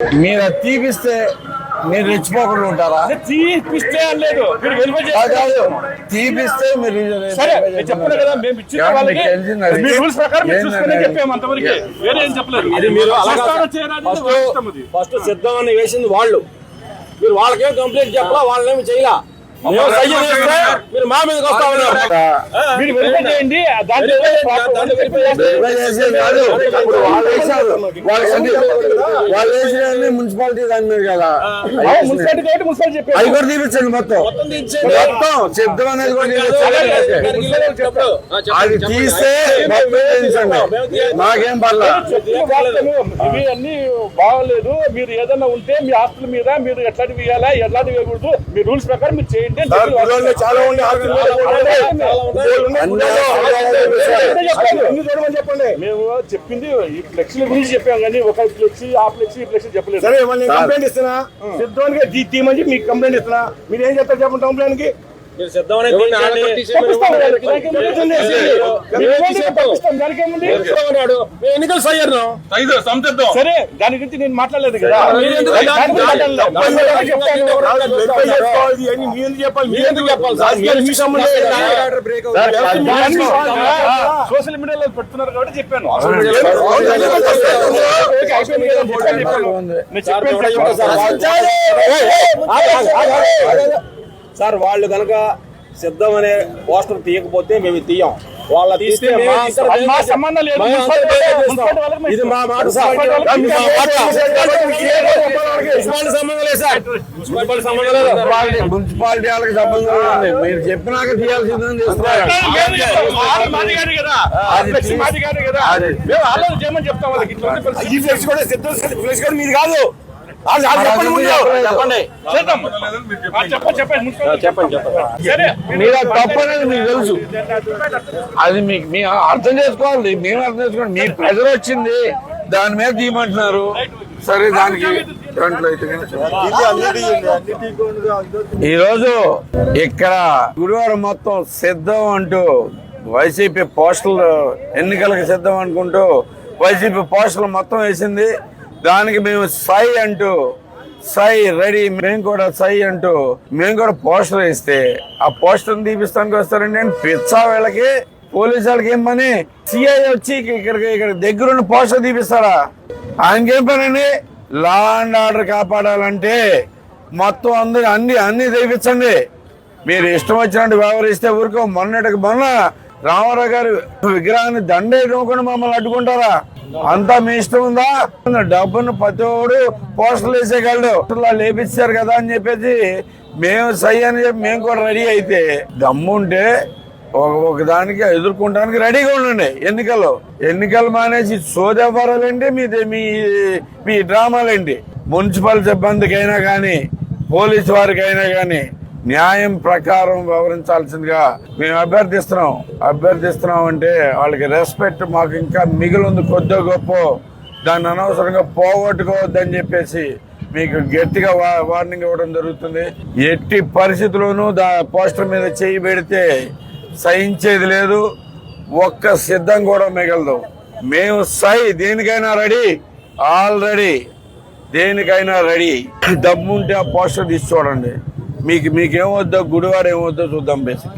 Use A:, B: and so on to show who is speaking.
A: మీరు అది తీపిస్తే మీరు రెచ్చిపోకుండా ఉంటారా?
B: తీపిస్తే లేదు.
A: కాదు తీపిస్తే మీరు
B: కదా మేము ఇచ్చిన
A: ఏమన్నా
B: వాళ్ళకి
A: మీకు తెలిసింది అది?
B: మీ రూల్స్ ప్రకారం మీరు
A: ఏంటండి?
B: చూసుకునే చెప్పాము అంతవరకు. వేరే ఏం చెప్పలేదు.
C: అది మీరు. ఫస్ట్ సిద్ధం అని వేసింది వాళ్ళు. మీరు వాళ్ళకేం కంప్లైంట్ చెప్పలా? వాళ్ళేమి చేయలా? మేము సయ్యం చేస్తే మీరు మా మీదకి వస్తా ఉన్నారు.
B: మీరు వెరిఫై చేయండి. దాంట్లో.
A: ఇప్పుడు వాళ్ళు వాళ్ళు వేసిన మున్సిపాలిటీ దాని మీద కదా.
B: మున్సిపాలిటీ కాబట్టి మున్సిపాలిటీ చెప్పారు.
A: అవి కూడా తీపించండి మొత్తం.
C: మొత్తం
A: శబ్దం అనేది కూడా. అది తీస్తే నాకేం పర్లేదు
B: ఇవి అన్ని బాగలేదు. మీరు ఏదైనా ఉంటే మీ ఆస్తుల మీద మీరు ఎట్లాంటివి ఇవ్వాలా ఎట్లాంటివి వేయకూడదు మీ రూల్స్ ప్రకారం మీరు వాళ్ళు-
C: చాలా.
A: అన్ని
B: చెప్పండి. మేము చెప్పింది ఈ ఫ్లెక్సీల గురించి చెప్పాం కానీ ఒక ఫ్లెక్సీ ఆ ఫ్లెక్సీ ఈ ఫ్లెక్సీ చెప్పలేదు.
D: సరే కంప్లైంట్ ఇస్తున్నా. సిద్ధోనికి దీ తీమని మీకు కంప్లైంట్ ఇస్తున్నా. మీరు ఏం చెప్తారు చెప్పండి కంప్లైంట్కి?
C: మీరు సిద్ధం అనేది తీసేయండి.
B: పంపిస్తాం వాళ్ళకి. దానికేముంది? మీరు ఇవ్వండి, పంపిస్తాం. దానికేముంది?
C: సిద్ధం అన్నాడు. మేము ఎన్నికలు సయ్యను
B: సరే దాని గురించి నేను మాట్లాడలేదు కదా సోషల్ మీడియాలో పెడుతున్నారు కాబట్టి చెప్పాను చెప్పాను,
C: సార్ వాళ్ళు కనుక సిద్ధం అనే పోస్టర్ తీయకపోతే మేము తీయం. వాళ్ళ తీస్తే
B: సంబంధం లేదు.
C: ఇది మా మాట మున్సిపాలిటీ సంబంధం లేదు సార్. మున్సిపాలిటీ సంబంధం లేదు.
A: మున్సిపాలిటీ మున్సిపాలిటీ వాళ్ళకి సంబంధం ఉంది మీరు చెప్పినాక తీయాల్సిందని
B: చెప్తాం వాళ్ళకి
D: ఫ్లెక్స్ కూడా సిద్ధం ఫ్లెక్స్ కూడా మీది కాదు. చెప్పండి ముందు.
A: మీరు తప్పనేది మీకు తెలుసు. అది మీకు మీ అర్థం చేసుకోవాలి. మేము అర్థం చేసుకోండి మీ ప్రెజర్ వచ్చింది. దాని మీద తీయమంటున్నారు. సరే దానికి దాంట్లో అయితే ఈ రోజు ఇక్కడ గురువారం మొత్తం సిద్ధం అంటూ వైసీపీ పోస్టులు ఎన్నికలకు సిద్ధం అనుకుంటూ వైసీపీ పోస్టులు మొత్తం వేసింది. దానికి మేము సై అంటూ సై రెడీ మేము కూడా సై అంటూ మేము కూడా పోస్టర్ వేస్తే ఆ పోస్టర్ తీపిస్తానికి వస్తారండి. అని పిచ్చా వీళ్ళకి పోలీసు వాళ్ళకి ఏం పని సిఐ వచ్చి ఇక్కడికి ఇక్కడ దగ్గరున్న పోస్టర్ తీపిస్తారా? ఆయనకేం పని అండి లా అండ్ ఆర్డర్ కాపాడాలంటే మొత్తం అందరు అన్ని అన్ని తెప్పించండి. మీరు ఇష్టం వచ్చినట్టు వ్యవహరిస్తే ఊరుకో. మొన్నటికి మొన్న రామారావు గారు విగ్రహాన్ని దండ కూడా మమ్మల్ని అడ్డుకుంటారా? అంతా మీ ఇష్టం ఉందా? డబ్బును ప్రతి ఒడు పోస్టర్లు వేసేయగలడు. లేపిస్తారు లేపించారు కదా అని చెప్పేసి మేము సై అని చెప్పి మేము కూడా రెడీ అయితే దమ్ముంటే ఒక ఒక దానికి ఎదుర్కొంటానికి రెడీగా ఉండండి ఎన్నికల్లో ఎన్నికలు మానేసి సోదవ్వరాలండి మీ మీ మీ డ్రామాలేంటి మున్సిపల్ సిబ్బందికైనా కానీ పోలీసు వారికైనా కానీ న్యాయం ప్రకారం వ్యవహరించాల్సిందిగా మేము అభ్యర్థిస్తున్నాం. అభ్యర్థిస్తున్నాం అంటే వాళ్ళకి రెస్పెక్ట్ మాకు ఇంకా మిగిలింది కొద్దిగా గొప్ప. దాన్ని అనవసరంగా పోగొట్టుకోవద్దని చెప్పేసి మీకు గట్టిగా వా- వార్నింగ్ ఇవ్వడం జరుగుతుంది. ఎట్టి పరిస్థితుల్లోనూ దా పోస్టర్ మీద చేయి పెడితే సహించేది లేదు. ఒక్క సిద్ధం కూడా మిగలదు. మేము సై దేనికైనా రెడీ. ఆల్రెడీ దేనికైనా రెడీ. దమ్ముంటే ఆ పోస్టర్ తీసి చూడండి. మీకు మీకేమొద్దో గుడివాడ ఏమొద్దో చూద్దాం బేసిక్